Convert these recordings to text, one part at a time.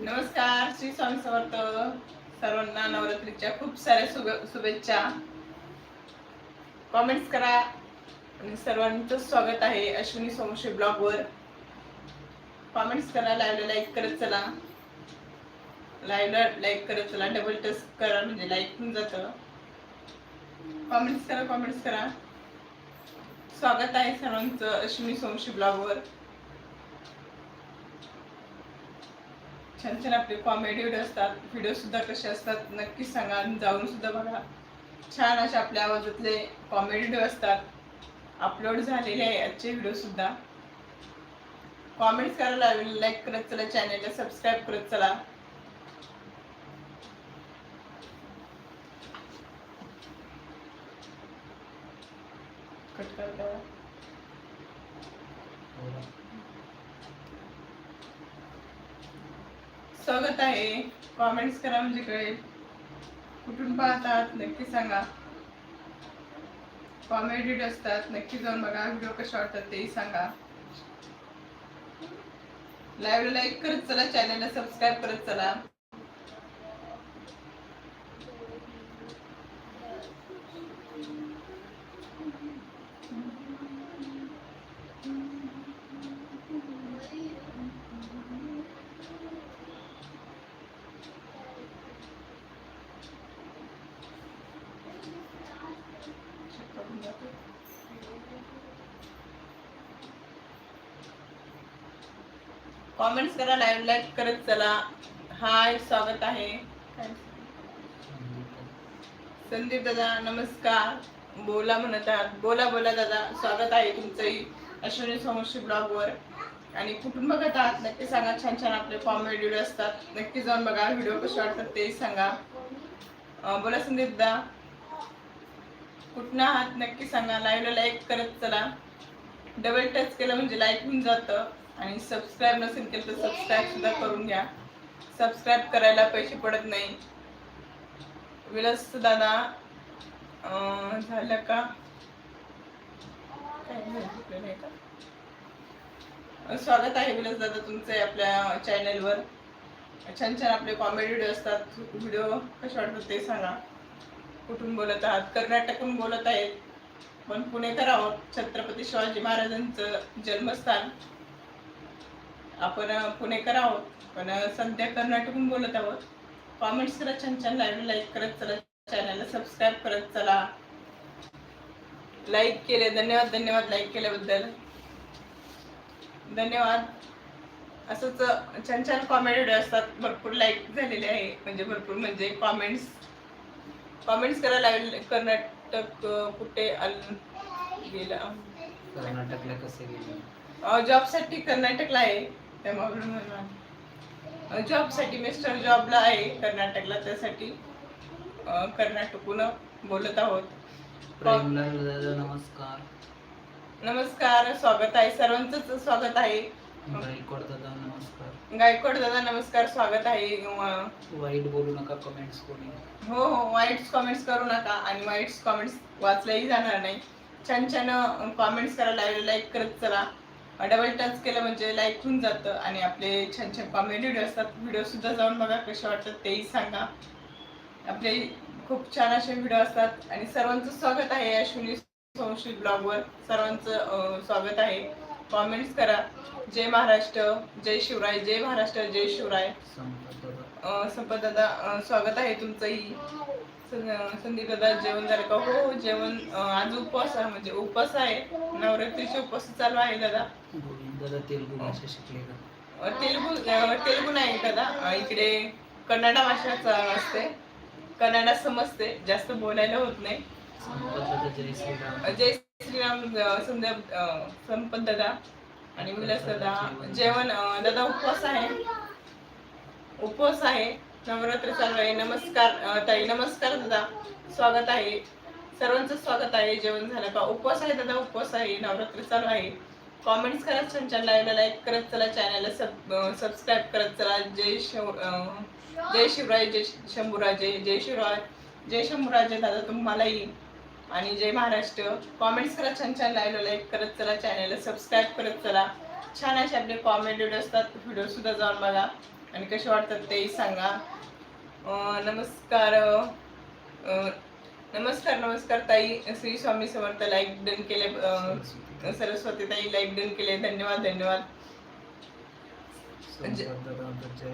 नमस्कार श्री स्वामी समर्थ सर्वांना नवरात्रीच्या खूप साऱ्या शुभे- शुभेच्छा. कॉमेंट्स करा. आणि सर्वांचं स्वागत आहे अश्विनी सोमशे ब्लॉग वर. कॉमेंट्स करा लाईव्हला लाईक करत चला. लाईव्हला लाईक करत चला डबल टच करा म्हणजे लाईक होऊन जातं. कॉमेंट्स करा कॉमेंट्स करा. स्वागत आहे सर्वांचं अश्विनी सोमशी ब्लॉग वर. छान छान आपले कॉमेडी व्हिडिओ असतात. व्हिडिओ सुद्धा कसे असतात नक्की सांगा आणि जाऊन सुद्धा बघा. छान असे आपल्या आवाजातले कॉमेडी व्हिडिओ असतात. अपलोड झालेले आहे आजचे व्हिडिओ सुद्धा. कॉमेंट्स करायला लाईक करत चला चॅनलला सबस्क्राईब करत चला. कट करता स्वागत आहे. कॉमेंट्स करा म्हणजे कळेल. कुठून पाहतात नक्की सांगा. कॉमेडी असतात नक्की जाऊन बघा व्हिडिओ कसे वाटतात तेही सांगा. लाईव्ह लाईक करत चला चॅनलला सबस्क्राईब करत चला. कॉमेंट्स करा लाईव्ह लाईक करत चला. हाय स्वागत आहे. संदीप दादा नमस्कार. बोला म्हणत आहात बोला बोला दादा. स्वागत आहे तुमचंही अश्विनी समोशी ब्लॉग वर आणि कुठून बघत आहात नक्की सांगा. छान छान आपले कॉमेडी व्हिडिओ असतात. नक्की जाऊन बघा. व्हिडिओ कसे वाटतात तेही सांगा. बोला संदीप दा. कुठनं आहात नक्की सांगा. लाईव्हला लाईक करत चला. डबल टच केलं म्हणजे लाईक होऊन जातं. आणि सबस्क्राईब नसेल केलं तर सबस्क्राईब सुद्धा करून घ्या. सबस्क्राईब करायला पैसे पडत नाही. विलास दादा झालं का? काय का? स्वागत आहे विलास दादा तुमचं आपल्या चॅनलवर छान छान आपले कॉमेडी व्हिडिओ असतात. व्हिडिओ कसे वाटतात ते सांगा. कुठून बोलत आहात कर्नाटकहून बोलत आहेत पण पुणेकर आहोत छत्रपती शिवाजी महाराजांचं जन्मस्थान. आपण पुणेकर आहोत पण सध्या कर्नाटकहून बोलत आहोत. कॉमेंट्स करा छान छान लाईव्ह लाईक करत चला चॅनलला सबस्क्राईब करत चला. लाईक केले धन्यवाद धन्यवाद लाईक केल्याबद्दल. धन्यवाद. असंच छान छान कॉमेडी असतात भरपूर लाईक झालेले आहे. म्हणजे भरपूर म्हणजे कॉमेंट्स कॉमेंट्स करा लाईव्ह कर्नाटक कुठे आल गेला. कर्नाटकला कसे गेले? जॉबसाठी कर्नाटकला आहे. त्यामुळे जॉबसाठी मिस्टर जॉबला आहे कर्नाटकला त्यासाठी अं, कर्नाटकहून बोलत आहोत. नमस्कार. नमस्कार स्वागत आहे. सर्वांचंच स्वागत आहे. नमस्कार. गायकवाड दादा नमस्कार स्वागत आहे. वाईट बोलू नका कमेंट्स कोणी. हो हो वाईट्स कॉमेंट्स करू नका आणि वाईट्स कॉमेंट्स वाचल्याही जाणार नाही. छान छान कॉमेंट्स करा लाईव्ह लाईक करत चला. डबल टच केलं म्हणजे लाईक होऊन जातं आणि आपले छान छान कॉमेडी व्हिडिओ असतात. व्हिडिओ सुद्धा जाऊन बघा कसे वाटतात तेही सांगा. आपले खूप छान असे व्हिडिओ असतात. आणि सर्वांचं स्वागत आहे अश्विनी संशी ब्लॉगवर सर्वांचं स्वागत आहे. कॉमेंट्स करा. जय महाराष्ट्र जय शिवराय जय महाराष्ट्र जय शिवराय. संपत दादा स्वागत आहे तुमचंही. संदीप दादा जेवण झालं का? हो जेवण आज उपवास आहे म्हणजे उपवास आहे. नवरात्रीचे उपवास चालू आहे दादा. दादा तेलगू भाषा शिकले का? तेलगू तेलगू नाही दादा. इकडे कन्नड भाषाच असते. कन्नडा समजते. जास्त बोलायला होत नाही. जय श्रीराम अं, संपत दादा आणि विलास दादा. जेवण दादा उपवास आहे. उपवास आहे. नवरात्र चालू आहे. नमस्कार ताई. नमस्कार दादा. स्वागत आहे. सर्वांचं स्वागत आहे. जेवण झालं का? उपवास आहे दादा. उपवास आहे. नवरात्र चालू आहे. कॉमेंट्स करा छान छान लाईव्हला लाईक करत चला. चॅनलला सब सबस्क्राईब करत चला. जय शिव जय शिवराय जय शंभूराजे जय शिवराय जय शंभूराजे दादा. तुम्हालाही आणि जय महाराष्ट्र. कॉमेंट्स करा छान छान लाईव्ह लाईक करत चला चॅनलला सबस्क्राईब करत चला. छान असे आपले कॉमेंट व्हिडिओ असतात व्हिडिओ सुद्धा जाऊन बघा. आणि कसे वाटतात तेही सांगा. नमस्कार नमस्कार नमस्कार ताई. श्री स्वामी समर्थ लाईक डन केले सरस्वती ताई लाईक डन केले. धन्यवाद धन्यवाद.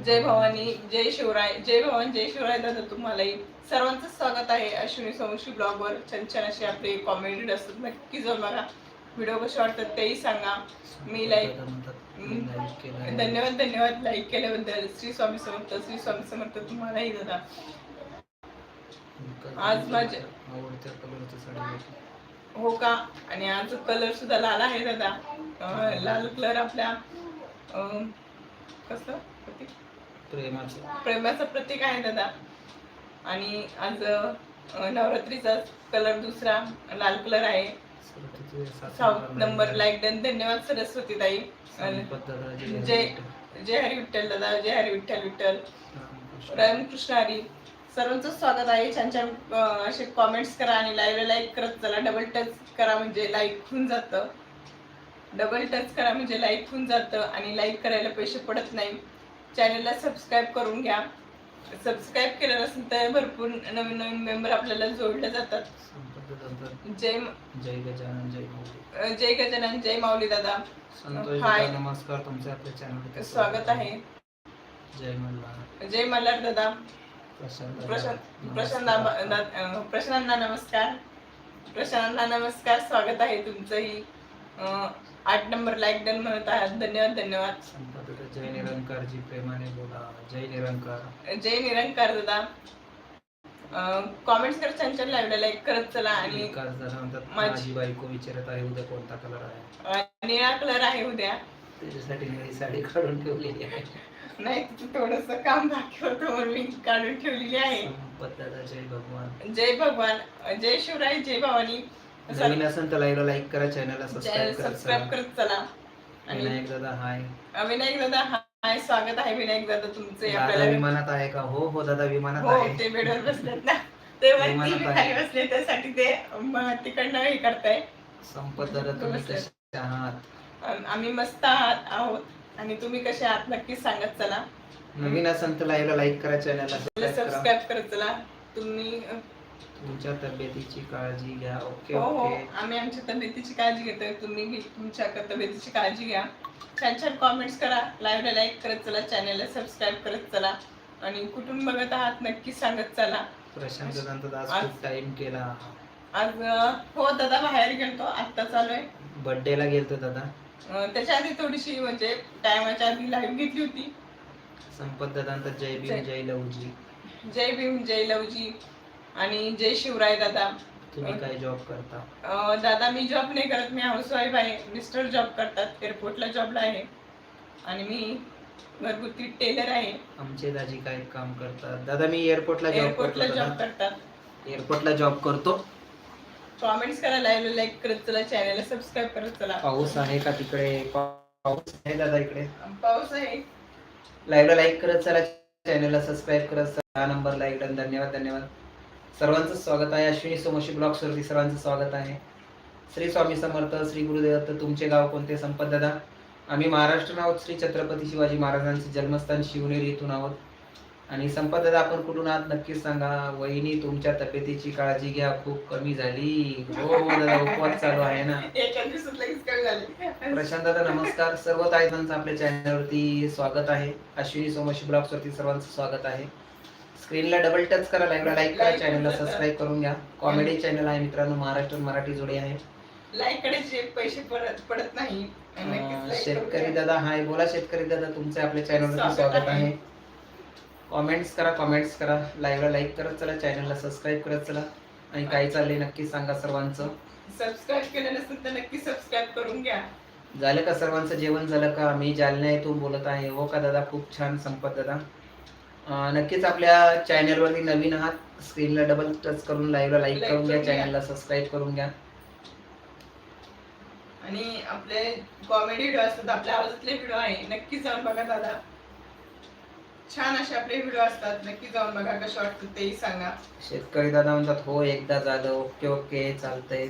जय भवानी. जय शिवराय जय भवानी जय शिवराय दादा तुम्हालाही सर्वांचं स्वागत आहे अश्विनी सोमशी ब्लॉगवर. छान छान असे आपले कॉमेडी असतात. नक्की जाऊन बघा. व्हिडिओ कसे वाटतात तेही सांगा. मी like- धन्यवाद धन्यवाद. लाईक केल्याबद्दल. श्री स्वामी समर्थ श्री स्वामी समर्थ तुम्हालाही दादा. आज माझे- आवडत्या कलरची साडी घेतली. हो का? आणि आज कलर सुद्धा लाल आहे दादा. लाल कलर आपल्या अं, कसलं? प्रतीक? प्रेमाचं. प्रेमाचं प्रतीक आहे दादा. आणि आज अं, नवरात्रीचा कलर दुसरा लाल कलर आहे. सात साऊथ नंबर. लाईक डन धन्यवाद सरस्वती ताई जय जय- हरी विठ्ठल दादा जय हरी विठ्ठल विठ्ठल. रामकृष्ण. रामकृष्ण हरी. सर्वांचं स्वागत आहे. छान छान अं, असे कॉमेंट्स करा आणि लाईव्ह लाईक करत चला. डबल टच करा म्हणजे लाईक होऊन जातं. डबल टच करा म्हणजे लाईक होऊन जातं आणि लाईक करायला पैसे पडत नाही. चॅनलला सबस्क्राईब करून घ्या. सबस्क्राईब केलं नसेल तर भरपूर नवीन नवीन मेंबर आपल्याला जोडले जातात. जय जय गजानन जय जय गजानन जय माऊली दादा. हाय. नमस्कार. तुमचे आपल्या चॅनल स्वागत आहे. जय मल्हार. जय मल्हार दादा. प्रशांत प्रशांत प्रशांत नमस्कार. प्रशांतला नमस्कार. स्वागत आहे तुमचंही. आठ नंबर लाईक डन म्हणत आहात. धन्यवाद धन्यवाद. जय निरंकार जी प्रेमाने बोला. जय निरंकार. जय निरंकार दादा. कॉमेंट्स कर छान छान लाईव्हला लाईक करत चला आणि विकास दादा म्हणतात माझी- माझी बायको विचारत आहे उद्या कोणता कलर आहे? अं, निळा कलर आहे उद्या. त्याच्यासाठी निळी साडी काढून ठेवलेली आहे. नाही थोडस काम बाकी होतं म्हणून मी काढून ठेवलेली आहे. संपत दादा जय भगवान. जय भगवान. जय शिवराय जय भवानी. नवीन असेल तर लाईव्ह लाईक करा चॅनलला सबस्क्राईब करा. सबस्क्राईब करत चला. आणि विनायक दादा हाय. विनायक दादा हाय. स्वागत आहे विनायक दादा तुमचे दादा आपल्याला. विमानात आहे का? हो हो दादा विमानात हो आहे. ते बेडवर बसलेत ना. ते वरती. खाली बसले त्यासाठी ते तिकडनं हे करताय. संपत दादा तुम्ही. कसे आहात? आम्ही मस्त आहात आहोत. आणि तुम्ही कसे आहात नक्कीच सांगत चला. नवीन असेल तर लाईव्हला लाईक करा चॅनलला सबस्क्राईब करा. सबस्क्राईब करत चला. तुम्ही तुमच्या तब्येतीची काळजी घ्या. ओके हो हो. ओके. आम्ही आमच्या तब्येतीची काळजी घेतोय. तुम्ही तुमच्या तब्येतीची काळजी घ्या. छान छान कॉमेंट्स करा. लाईव्हला लाईक करत चला. चॅनलला सबस्क्राईब करत चला. आणि कुठून बघत आहात नक्की सांगत चला. प्रशांत दादा आज खूप टाइम केला. आज अं, हो दादा बाहेर गेलतो. आत्ता चालू आहे. बर्थडेला गेलतो दादा. अं, त्याच्या आधी थोडीशी म्हणजे टायमाच्या आधी लाईव्ह घेतली होती. संपत दादा जय जय- भीम जय लवजी. जय भीम जय लवजी. आणि जय शिवराय दादा. तुम्ही काय जॉब करता? अं, दादा मी जॉब नाही करत. मी हाऊसवाईफ आहे. मिस्टर जॉब करतात. एअरपोर्टला जॉबला आहे. आणि मी घरगुती टेलर आहे. आमचे दाजी काय काम करतात? दादा मी एअरपोर्टला जॉब एअरपोर्टला करतो जॉब करतात. एअरपोर्टला जॉब करतो. कॉमेंट्स करा लाईव्ह लाईक करत चला. चॅनलला सबस्क्राईब करत चला. पाऊस आहे का तिकडे? पाऊस आहे दादा इकडे? पाऊस आहे. लाईव्हला लाईक करत चला. चॅनलला सबस्क्राईब करत चला. नंबर लाईक डन धन्यवाद धन्यवाद. सर्वांचं स्वागत आहे. अश्विनी सोमशी ब्लॉग्स वरती सर्वांचं स्वागत आहे. श्री स्वामी समर्थ श्री गुरुदेव तुमचे गाव कोणते? संपत दादा आम्ही महाराष्ट्र आहोत. श्री छत्रपती शिवाजी महाराजांचे जन्मस्थान शिवनेरी इथून आहोत. आणि संपत दादा आपण कुठून आहात? नक्कीच सांगा. वहिनी तुमच्या तब्येतीची काळजी घ्या. खूप कमी झाली. हो दादा उपवास चालू आहे ना? प्रशांत दादा नमस्कार. सर्व ताईंचं आपल्या चॅनलवरती स्वागत आहे. अश्विनी सोमशी ब्लॉग्स वरती सर्वांचं स्वागत आहे. स्क्रीनला डबल टच करा लाईव्हला लाईक करा चॅनलला सबस्क्राईब करून घ्या. कॉमेडी चॅनल आहे मित्रांनो महाराष्ट्र मराठी जोडी आहे. लाईककडे जे पैसे पडत पडत नाही. अं, शेतकरी. दादा हाय बोला शेतकरी दादा तुमचे आपल्या चॅनलवरती स्वागत आहे. कॉमेंट्स करा कॉमेंट्स करा. लाईव्हला लाईक करत चला चॅनलला सबस्क्राईब करत चला. आणि काय चाललंय नक्की सांगा सर्वांचं. सबस्क्राईब केलं नसेल तर नक्की सबस्क्राईब करून घ्या. झालं का सर्वांचं जेवण? झालं का? मी जालन्या येथून बोलत आहे. हो का दादा? खूप छान संपत दादा. नक्कीच आपल्या चॅनलवरती नवीन आहात. स्क्रीनला डबल टच करून लाईव्हला लाईक करून घ्या. चॅनलला सबस्क्राईब करून घ्या. आणि आपले कॉमेडी व्हिडिओ असतात आपल्या आवाजातले व्हिडिओ आहे. नक्की जाऊन बघा दादा. छान असे आपले व्हिडिओ असतात. नक्की जाऊन बघा कसे वाटतात तेही सांगा. शेतकरी दादा म्हणतात हो एकदा झालं ओके ओके चालतंय.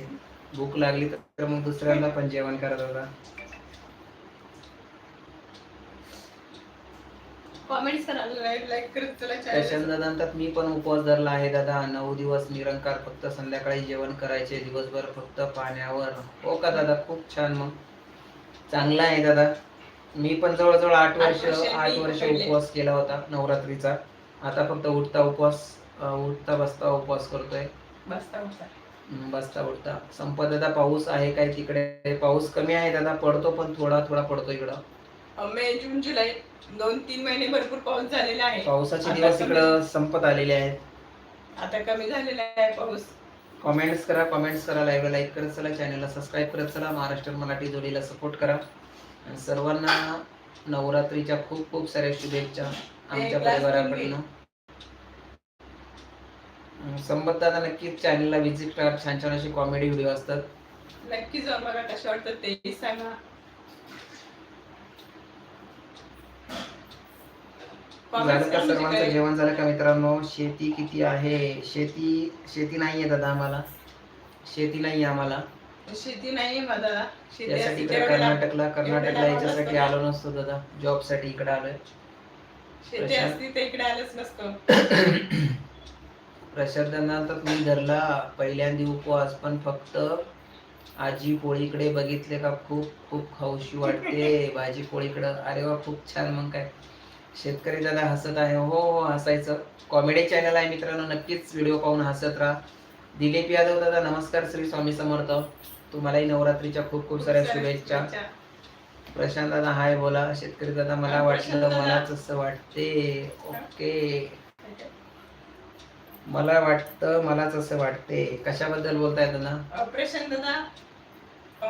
भूक लागली तर मग दुसऱ्यांदा पण जेवण करा दादा. कॉमेंट्स करा लाईक करत चला प्रशांत channel. दादा म्हणतात मी पण उपवास धरला आहे दादा. नऊ दिवस निरंकार फक्त संध्याकाळी जेवण करायचे दिवसभर फक्त पाण्यावर. हो का दादा? खूप छान. मग चांगला आहे दादा. मी पण जवळजवळ आठ वर्ष आठ वर्ष. उपवास केला होता नवरात्रीचा. आता फक्त उठता उपवास उठता बसता उपवास करतोय. बसता हम्म, बसता उठता. संपत दादा पाऊस आहे काय तिकडे? पाऊस कमी आहे दादा. पडतो पण थोडा थोडा पडतो इकडं. मे जून जुलै दोन तीन महिने भरपूर पाऊस झालेला आहे. पावसाचे दिवस इकडं संपत आलेले आहेत. आता कमी झालेला आहे पाऊस. कमेंट्स करा कमेंट्स करा लाईव्ह लाईक करत चला चॅनलला सबस्क्राईब करत चला महाराष्ट्र मराठी जोडीला सपोर्ट करा. आणि सर्वांना नवरात्रीच्या खूप खूप साऱ्या शुभेच्छा आमच्या एक परिवाराकडनं. संबत दादा नक्कीच चॅनलला व्हिजिट करा. छान छान असे कॉमेडी व्हिडिओ असतात. नक्की जाऊन बघा कसे वाटतात तेही सांगा. झालं का म्हणजे सर्वांचं? जेवण झालं का मित्रांनो? शेती किती आहे? शेती शेती नाहीये दादा आम्हाला. शेती नाही आम्हाला. शेती नाही दादा. तेवढ्याला- कर्नाटकला कर्नाटकला याच्यासाठी आलो नसतो दादा. जॉबसाठी इकडे आलोय. शेती. असती तर इकडे आलंच नसतं. प्रसादांना तर मी धरला पहिल्यांदी उपवास पण फक्त आजी पोळीकडे बघितले का खूप खूप खाऊशी वाटते. भाजी पोळीकडं. अरे वा खूप छान. मग काय? शेतकरी दादा हसत आहे. हो हो हसायचं. कॉमेडी चॅनल आहे मित्रांनो नक्कीच व्हिडिओ पाहून हसत राहा. दिलीप यादव दादा नमस्कार श्री स्वामी समर्थ. तुम्हालाही नवरात्रीच्या खूप खूप साऱ्या शुभेच्छा. प्रशांत दादा हाय बोला. शेतकरी दादा मला वाटलं प्रशांत. मलाच असं वाटते. ओके. मला वाटतं मलाच असं वाटते. कशाबद्दल बोलताय दादा? ऑपरेशन दादा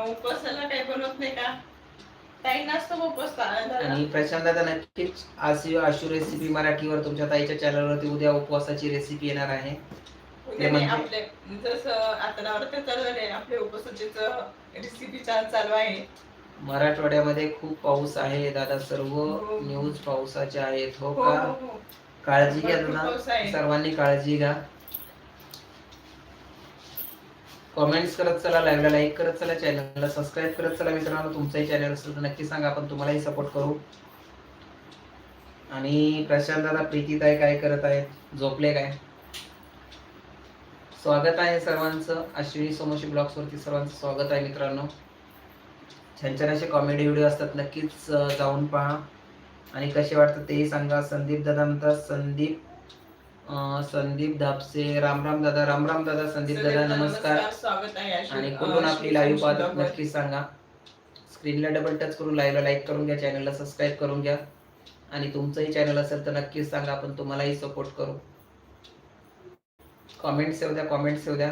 उपवासाला काही बनवत नाही का? उपवास आणि प्रशांत दादा नक्कीच आशी आशू रेसिपी मराठीवर तुमच्या ताईच्या चॅनलवरती उद्या उपवासाची रेसिपी येणार आहे. म्हणजे- आपले जसं आता नवरात्र चालू झाले आपले उपवासाचे रेसिपी चालू आहे. मराठवाड्यामध्ये खूप पाऊस आहे दादा सर्व हो. न्यूज पावसाचे आहेत हो हो का? हो हो. काळजी घ्या दादा. सर्वांनी काळजी घ्या. कमेंट्स करत चला लाईव्हला लाईक करत चला चॅनलला सबस्क्राईब करत चला. मित्रांनो तुमचंही चॅनल असेल तर नक्की सांगा आपण तुम्हालाही सपोर्ट करू. आणि प्रशांत दादा प्रीतीताई काय करत आहेत? झोपले काय? स्वागत आहे सर्वांचं. अश्विनी सोमोशी ब्लॉग्सवरती सर्वांचं स्वागत आहे मित्रांनो. छान छान असे कॉमेडी व्हिडिओ असतात. नक्कीच जाऊन पहा. आणि कसे वाटतं तेही सांगा. संदीप दादा म्हणतात संदीप संदीप धापसे राम राम दादा राम राम दादा संदीप दादा नमस्कार. स्वागत आहे आणि कुठून आपली लाईव्ह पाहतात वर. नक्की सांगा. स्क्रीनला डबल टच करून लाईव्हला लाईक करून घ्या चॅनलला सबस्क्राईब करून घ्या. आणि तुमचंही चॅनल असेल तर नक्कीच सांगा आपण तुम्हालाही सपोर्ट करू. कॉमेंट्स येऊ द्या कॉमेंट्स येऊ द्या.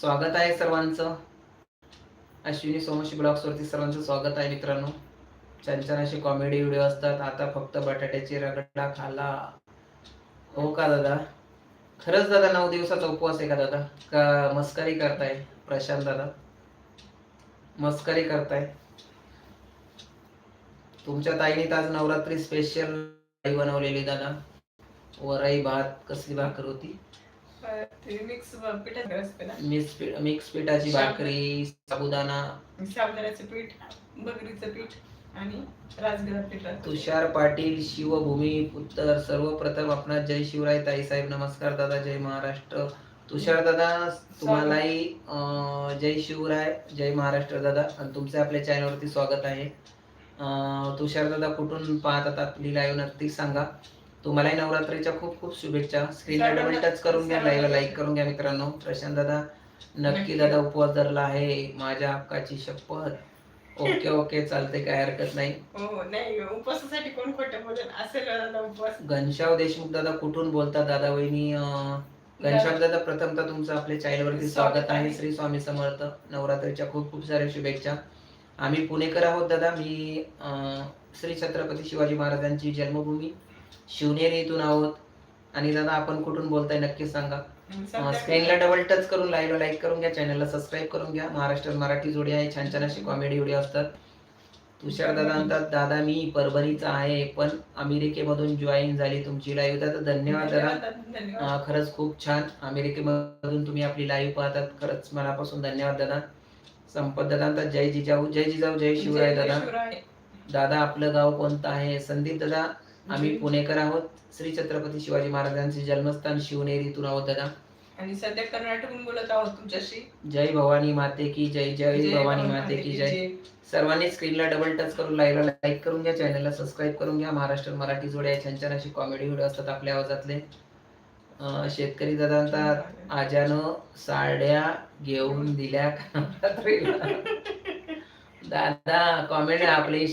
स्वागत आहे सर्वांचं. अश्विनी सोमशी ब्लॉग्स वरती सर्वांचं स्वागत आहे मित्रांनो. छान छान असे कॉमेडी व्हिडिओ असतात. आता फक्त बटाट्याची रगडा खाला. हो का दादा? खरंच दादा नऊ दिवसाचा उपवास आहे का दादा? का मस्करी करताय? प्रशांत दादा? मस्करी करताय? तुमच्या ताईने आज नवरात्री स्पेशल बनवलेली दादा. वराई भात कसली भाकर होती? मिक्स पिठाची भाकरी साबुदाणा. साबुदाण्याचं पीठ बकरीचं पीठ. आणि राजगिरा पीठ तुषार पाटील शिवभूमी उत्तर सर्वप्रथम आपणा जय शिवराय ताई साहेब नमस्कार दादा जय महाराष्ट्र. तुषार दादा तुम्हालाही अं, जय शिवराय जय महाराष्ट्र दादा आणि तुमचे आपल्या चॅनलवरती स्वागत आहे. अं, तुषार दादा कुठून पाहतात आपली लाईव्ह नक्की सांगा. तुम्हालाही नवरात्रीच्या खूप खूप शुभेच्छा. स्क्रीनला डबल टच करून घ्या लाईव्ह लाईक करून घ्या मित्रांनो. प्रशांत दादा नक्की. दादा उपवास धरला आहे. माझ्या हक्काची शपथ. ओके ओके चालते काय हरकत नाही. हो नाही उपवासासाठी कोण खोटं बोलेल असेल दादा उपवास घनश्याम देशमुख दादा कुठून बोलतात दादा वहिनी? अं, घनश्याम दादा प्रथमतः तुमचं आपल्या चॅनलवरती स्वागत आहे. श्री स्वामी समर्थ. नवरात्रीच्या खूप खूप साऱ्या शुभेच्छा. आम्ही पुणेकर आहोत दादा. मी अं, श्री छत्रपती शिवाजी महाराजांची जन्मभूमी शिवनेरी इथून आहोत. आणि दादा आपण कुठून बोलताय नक्की सांगा. स्क्रीनला डबल टच करून लाईव्ह लाईक करून घ्या चॅनलला सबस्क्राईब करून घ्या. महाराष्ट्र मराठी जोडी आहे छान छान अशी कॉमेडी व्हिडिओ असतात. तुषार दादा म्हणतात दादा मी परभणीचा आहे पण अमेरिकेमधून जॉईन झाली तुमची लाईव्ह दादा धन्यवाद दादा. खरंच खूप छान. अमेरिकेमधून तुम्ही आपली लाईव्ह पाहतात खरंच मनापासून धन्यवाद दादा. संपत दादा म्हणतात जय जिजाऊ जय जिजाऊ जय शिवराय दादा. दादा आपलं गाव कोणतं आहे? संदीप दादा आम्ही. पुणेकर आहोत. श्री छत्रपती शिवाजी महाराजांचे जन्मस्थान शिवनेरी इथून आहोत दादा आणि सध्या कर्नाटकून बोलत आहोत तुमच्याशी. जय भवानी माते की जय जय भवानी माते की जय. सर्वांनी स्क्रीनला डबल टच करून लाईव्हला लाईक करून घ्या चॅनलला सबस्क्राईब करून घ्या. महाराष्ट्र मराठी जोड्या छान छान अशी कॉमेडी व्हिडिओ असतात आपल्या आवाजातले. शेतकरी दादा म्हणतात आजानं साड्या घेऊन दिल्या? दादा कॉमेडी आपली